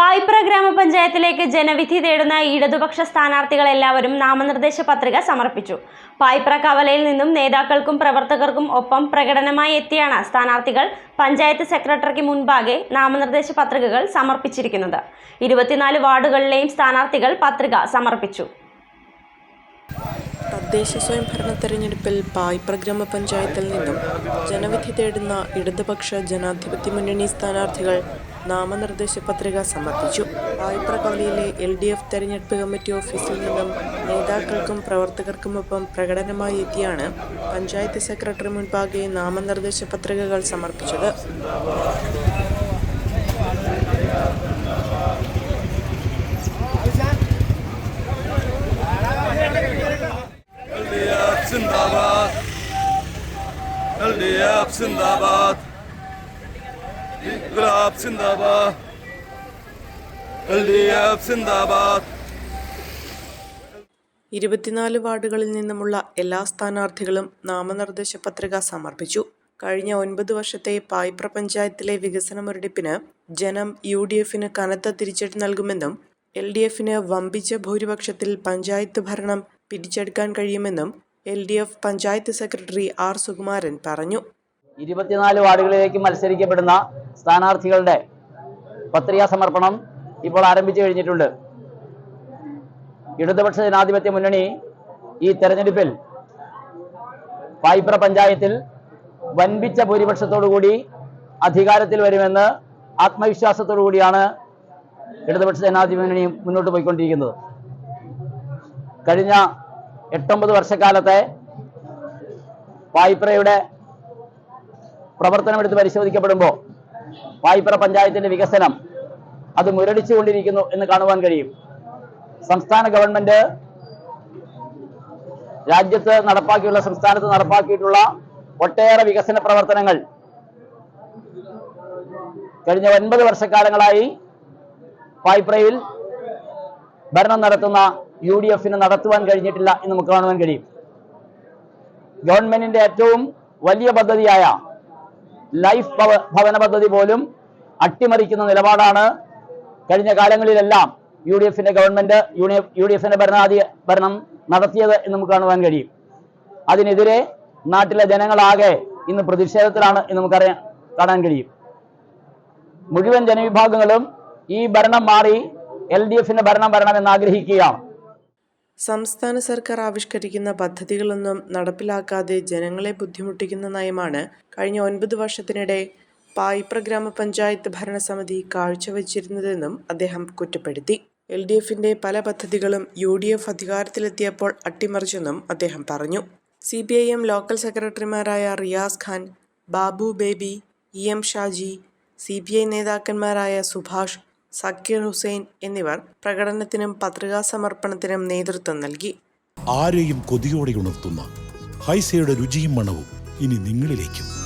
പായിപ്ര ഗ്രാമപഞ്ചായത്തിലേക്ക് ജനവിധി തേടുന്ന ഇടതുപക്ഷ സ്ഥാനാർത്ഥികൾ എല്ലാവരും നാമനിർദ്ദേശ പത്രിക സമർപ്പിച്ചു. പായിപ്ര കവലയിൽ നിന്നും നേതാക്കൾക്കും പ്രവർത്തകർക്കും ഒപ്പം പ്രകടനമായി എത്തിയാണ് സ്ഥാനാർത്ഥികൾ പഞ്ചായത്ത് സെക്രട്ടറിക്ക് മുൻപാകെ നാമനിർദ്ദേശ പത്രികകൾ സമർപ്പിച്ചിരിക്കുന്നത്. ഇരുപത്തിനാല് വാർഡുകളിലെയും സ്ഥാനാർത്ഥികൾ പത്രിക സമർപ്പിച്ചു. തദ്ദേശ സ്വയംഭരണ തെരഞ്ഞെടുപ്പിൽ പായിപ്ര ഗ്രാമപഞ്ചായത്തിൽ നിന്നും ജനവിധി തേടുന്ന ഇടതുപക്ഷ ജനാധിപത്യ മുന്നണി സ്ഥാനാർത്ഥികൾ നാമനിർദ്ദേശ പത്രിക സമർപ്പിച്ചു. പായിപ്ര കവലയിലെ എൽ ഡി എഫ് തെരഞ്ഞെടുപ്പ് കമ്മിറ്റി ഓഫീസിൽ നിന്നും നേതാക്കൾക്കും പ്രവർത്തകർക്കുമൊപ്പം പ്രകടനമായി എത്തിയാണ് പഞ്ചായത്ത് സെക്രട്ടറി മുൻപാകെ നാമനിർദ്ദേശ പത്രികകൾ സമർപ്പിച്ചത്. LDF Zindabad. İnkılap Zindabad. LDF Zindabad. ഇരുപത്തിനാല് വാർഡുകളിൽ നിന്നുമുള്ള എല്ലാ സ്ഥാനാർത്ഥികളും നാമനിർദ്ദേശ പത്രിക സമർപ്പിച്ചു കഴിഞ്ഞ ഒൻപത് വർഷത്തെ പായ്പ്ര പഞ്ചായത്തിലെ വികസന മുരടിപ്പിന് ജനം യു ഡി എഫിന് കനത്ത തിരിച്ചടി നൽകുമെന്നും എൽ ഡി എഫിന് വമ്പിച്ച ഭൂരിപക്ഷത്തിൽ പഞ്ചായത്ത് ഭരണം പിടിച്ചെടുക്കാൻ കഴിയുമെന്നും L D F panchayat secretary R Sukumaran പറഞ്ഞു. ഇരുപത്തിനാല് വാർഡുകളിലേക്ക് മത്സരിക്കപ്പെടുന്ന സ്ഥാനാർത്ഥികളുടെ പത്രികാ സമർപ്പണം ഇപ്പോൾ ആരംഭിച്ചു കഴിഞ്ഞിട്ടുണ്ട്. ഇടതുപക്ഷ ജനാധിപത്യ മുന്നണി ഈ തെരഞ്ഞെടുപ്പിൽ പായിപ്ര പഞ്ചായത്തിൽ വൻപിച്ച ഭൂരിപക്ഷത്തോടുകൂടി അധികാരത്തിൽ വരുമെന്ന് ആത്മവിശ്വാസത്തോടു കൂടിയാണ് ഇടതുപക്ഷ ജനാധിപത്യ മുന്നണി മുന്നോട്ട് പോയിക്കൊണ്ടിരിക്കുന്നത്. കഴിഞ്ഞ എട്ടൊമ്പത് വർഷക്കാലത്തെ വായ്പയുടെ പ്രവർത്തനമെടുത്ത് പരിശോധിക്കപ്പെടുമ്പോൾ വായ്പറ പഞ്ചായത്തിന്റെ വികസനം അത് മുരടിച്ചുകൊണ്ടിരിക്കുന്നു എന്ന് കാണുവാൻ കഴിയും. സംസ്ഥാന ഗവൺമെന്റ് രാജ്യത്ത് നടപ്പാക്കിയുള്ള സംസ്ഥാനത്ത് നടപ്പാക്കിയിട്ടുള്ള ഒട്ടേറെ വികസന പ്രവർത്തനങ്ങൾ കഴിഞ്ഞ ഒൻപത് വർഷക്കാലങ്ങളായി വായ്പയിൽ ഭരണം നടത്തുന്ന യു ഡി എഫിന് നടത്തുവാൻ കഴിഞ്ഞിട്ടില്ല എന്ന് നമുക്ക് കാണുവാൻ കഴിയും. ഗവൺമെന്റിന്റെ ഏറ്റവും വലിയ പദ്ധതിയായ ലൈഫ് ഭവ- ഭവന പദ്ധതി പോലും അട്ടിമറിക്കുന്ന നിലപാടാണ് കഴിഞ്ഞ കാലങ്ങളിലെല്ലാം യു ഡി എഫിന്റെ ഗവൺമെന്റ് യു ഡി എഫിന്റെ ഭരണാധി ഭരണം നടത്തിയത് എന്ന് നമുക്ക് കാണുവാൻ കഴിയും. അതിനെതിരെ നാട്ടിലെ ജനങ്ങളാകെ ഇന്ന് പ്രതിഷേധത്തിലാണ് എന്ന് നമുക്കറിയാൻ കാണാൻ കഴിയും. മുഴുവൻ ജനവിഭാഗങ്ങളും ഈ ഭരണം മാറി എൽ ഡി എഫിന്റെ ഭരണം വരണമെന്ന് ആഗ്രഹിക്കുകയാണ്. സംസ്ഥാന സർക്കാർ ആവിഷ്കരിക്കുന്ന പദ്ധതികളൊന്നും നടപ്പിലാക്കാതെ ജനങ്ങളെ ബുദ്ധിമുട്ടിക്കുന്ന നയമാണ് കഴിഞ്ഞ ഒൻപത് വർഷത്തിനിടെ പായിപ്ര ഗ്രാമപഞ്ചായത്ത് ഭരണസമിതി കാഴ്ചവെച്ചിരുന്നതെന്നും അദ്ദേഹം കുറ്റപ്പെടുത്തി. എൽ ഡി എഫിന്റെ പല പദ്ധതികളും യു ഡി എഫ് അധികാരത്തിലെത്തിയപ്പോൾ അട്ടിമറിച്ചെന്നും അദ്ദേഹം പറഞ്ഞു. C P I M local സെക്രട്ടറിമാരായ Riyas Khan Babu Baby E M Shaji C P I നേതാക്കന്മാരായ Subhash Zakir Hussain എന്നിവർ പ്രകടനത്തിനും പത്രികാ സമർപ്പണത്തിനും നേതൃത്വം നൽകി. ആരെയും കൊതിയോടെ ഉണർത്തുന്ന ഹൈസയുടെ രുചിയും മണവും ഇനി നിങ്ങളിലേക്കും.